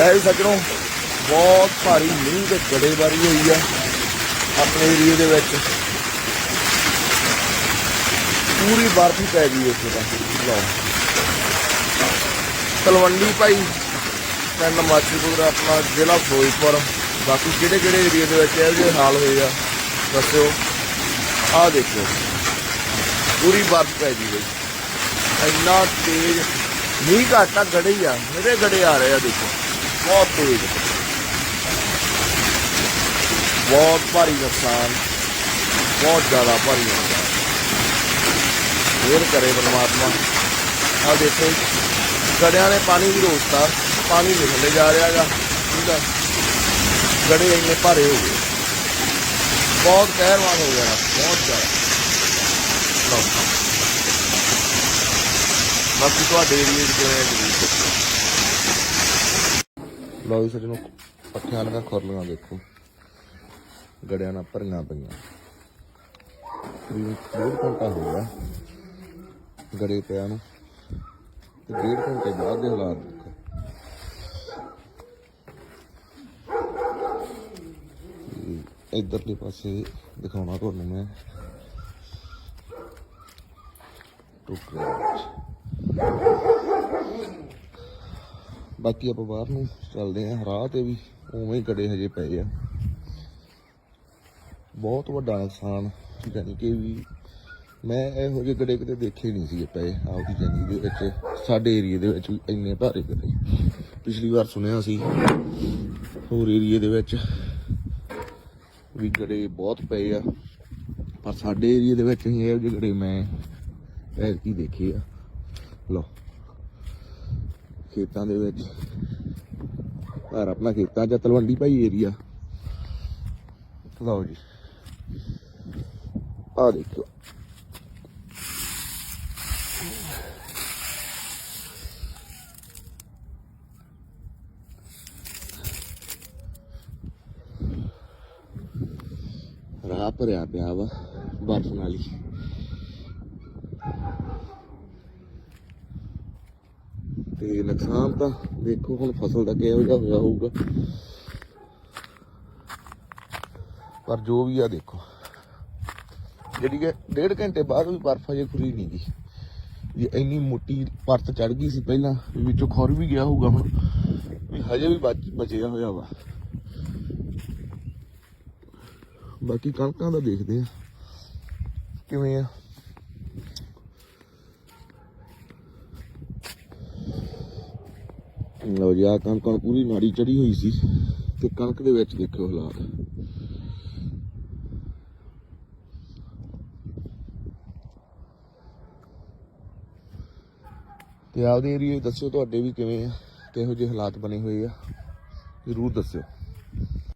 ਲੈ ਵੀ ਸੱਜਣੋ ਬਹੁਤ ਭਾਰੀ ਮੀਂਹ ਤੇ ਗੜੇਬਾਰੀ ਹੋਈ ਆ ਆਪਣੇ ਏਰੀਏ ਦੇ ਵਿੱਚ। ਪੂਰੀ ਬਰਫ਼ ਪੈ ਗਈ ਇੱਥੇ ਤਾਂ। ਲਓ। ਤਲਵੰਡੀ ਭਾਈ, ਪਿੰਡ ਮਾਚੀਪੁਰ, ਆਪਣਾ ਜ਼ਿਲ੍ਹਾ ਫਿਰੋਜ਼ਪੁਰ। ਬਾਕੀ ਕਿਹੜੇ ਕਿਹੜੇ ਏਰੀਏ ਦੇ ਵਿੱਚ ਇਹੋ ਜਿਹੇ ਹਾਲ ਹੋਏ ਆ, ਦੱਸਿਓ। ਆਹ ਦੇਖੋ। ਪੂਰੀ ਬਰਫ਼ ਪੈ ਗਈ ਬਈ। ਇੰਨਾ ਤੇਜ਼ ਮੀਂਹ ਘਾਟਾ ਗੜੇ ਹੀ ਆ ਮੇਰੇ ਗੜੇ ਆ ਰਹੇ ਆ ਦੇਖੋ। ਬਹੁਤ ਤੇਜ਼ ਬਹੁਤ ਭਾਰੀ ਨੁਕਸਾਨ ਬਹੁਤ ਜ਼ਿਆਦਾ ਭਾਰੀ ਨੁਕਸਾਨ ਫੇਰ ਕਰੇ ਪਰਮਾਤਮਾ ਆ ਦੇਖੋ ਗੜਿਆਂ ਨੇ ਪਾਣੀ ਵੀ ਰੋਕਤਾ ਪਾਣੀ ਨਿਕਲੇ ਜਾ ਰਿਹਾ ਹੈਗਾ ਠੀਕ ਆ ਗੜੇ ਇੰਨੇ ਭਾਰੇ ਹੋ ਗਏ ਬਹੁਤ ਕਹਿਰਵਾਨ ਹੋ ਗਿਆ ਬਹੁਤ ਜ਼ਿਆਦਾ ਲਓ ਬਾਕੀ ਤੁਹਾਡੇ ਏਰੀਏ 'ਚ ਕਿਵੇਂ ਹੈ ਜੀ ਲਓ ਜੀ, ਸੱਜਣੋ, ਪੱਠਿਆਂ ਨਾਲ ਖੁਰਲੀਆਂ ਦੇਖੋ। ਗੜਿਆਂ ਨਾਲ ਭਰੀਆਂ ਪਈਆਂ। ਡੇਢ ਘੰਟਾ ਹੋ ਗਿਆ ਗੜੇ ਪਿਆ ਨੂੰ। ਤੇ ਡੇਢ ਘੰਟੇ ਬਾਅਦ ਦੇ ਹਾਲਾਤ ਦੇਖੋ। ਤੇ ਇੱਧਰਲੇ ਪਾਸੇ ਦਿਖਾਉਣਾ ਤੁਹਾਨੂੰ ਮੈਂ। ਟੋਕਰੇ ਵਿੱਚ ਬਾਕੀ ਆਪਾਂ ਬਾਹਰ ਨੂੰ ਚੱਲਦੇ ਆਂ ਰਾਹ ਤੇ ਵੀ ਉਵੇਂ ਹੀ ਗੜੇ ਹਜੇ ਪਏ ਆ। ਬਹੁਤ ਵੱਡਾ ਨੁਕਸਾਨ ਯਾਨੀ ਕਿ ਵੀ ਮੈਂ ਇਹੋ ਜਿਹੇ ਗੜੇ ਕਿਤੇ ਦੇਖੇ ਨਹੀਂ ਸੀ ਪਏ ਆਪਦੀ ਜ਼ਿੰਦਗੀ ਦੇ ਵਿੱਚ। ਸਾਡੇ ਏਰੀਏ ਦੇ ਵਿੱਚ ਵੀ ਇੰਨੇ ਭਾਰੇ ਗੜੇ। ਪਿਛਲੀ ਵਾਰ ਸੁਣਿਆ ਸੀ, ਹੋਰ ਏਰੀਏ ਦੇ ਵਿੱਚ ਵੀ ਗੜੇ ਬਹੁਤ ਪਏ ਆ। ਪਰ ਸਾਡੇ ਏਰੀਏ ਦੇ ਵਿੱਚ ਹੀ ਇਹੋ ਜਿਹੇ ਗੜੇ ਮੈਂ ਐਤਕੀ ਦੇਖੇ ਆ। ਲਓ। ਖੇਤਾਂ ਦੇ ਵਿੱਚ। ਘਰ ਆਪਣਾ ਖੇਤਾਂ ਜਾਂ ਆ, ਤਲਵੰਡੀ ਭਾਈ ਏਰੀਆ ਲਓ ਜੀ। ਆ ਦੇਖੋ ਰਾਹ ਭਰਿਆ ਪਿਆ ਵਾ ਬਰਫ਼ ਨਾਲ ਹੀ। ਤੇ ਨੁਕਸਾਨ ਤਾਂ ਦੇਖੋ ਹੁਣ ਫਸਲ ਦਾ ਕਿਹੋ ਜਿਹਾ ਹੋਇਆ ਹੋਊਗਾ। ਪਰ ਜੋ ਵੀ ਆ ਦੇਖੋ। ਜਿਹੜੀ ਕਿ ਡੇਢ ਘੰਟੇ ਬਾਅਦ ਵੀ ਬਰਫ਼ ਅਜੇ ਖੁਰੀ ਨਹੀਂ ਗਈ। ਇਹ ਇੰਨੀ ਮੋਟੀ ਪਰਤ ਚੜ ਗਈ ਸੀ ਪਹਿਲਾਂ ਵਿੱਚੋਂ ਖੁਰ ਵੀ ਗਿਆ ਹੋਊਗਾ ਹੁਣ। ਵੀ ਹਜੇ ਵੀ ਬਚਿਆ ਹੋਇਆ ਵਾ। ਬਾਕੀ ਕਣਕਾਂ ਦਾ ਦੇਖਦੇ ਆ। ਕਿਵੇਂ ਆ? ਲਓ ਜੀ ਆ ਕਣਕ ਹੁਣ ਪੂਰੀ ਨਾੜੀ ਚੜੀ ਹੋਈ ਸੀ ਤੇ ਕਣਕ ਦੇ ਵਿੱਚ ਦੇਖੋ ਹਾਲਾਤ। ਤੇ ਆਪਦੇ ਏਰੀਏ ਦੱਸਿਓ, ਤੁਹਾਡੇ ਵੀ ਕਿਵੇਂ ਆ? ਕਿਹੋ ਜਿਹੇ ਹਾਲਾਤ ਬਣੇ ਹੋਏ ਆ? ਜ਼ਰੂਰ ਦੱਸਿਓ।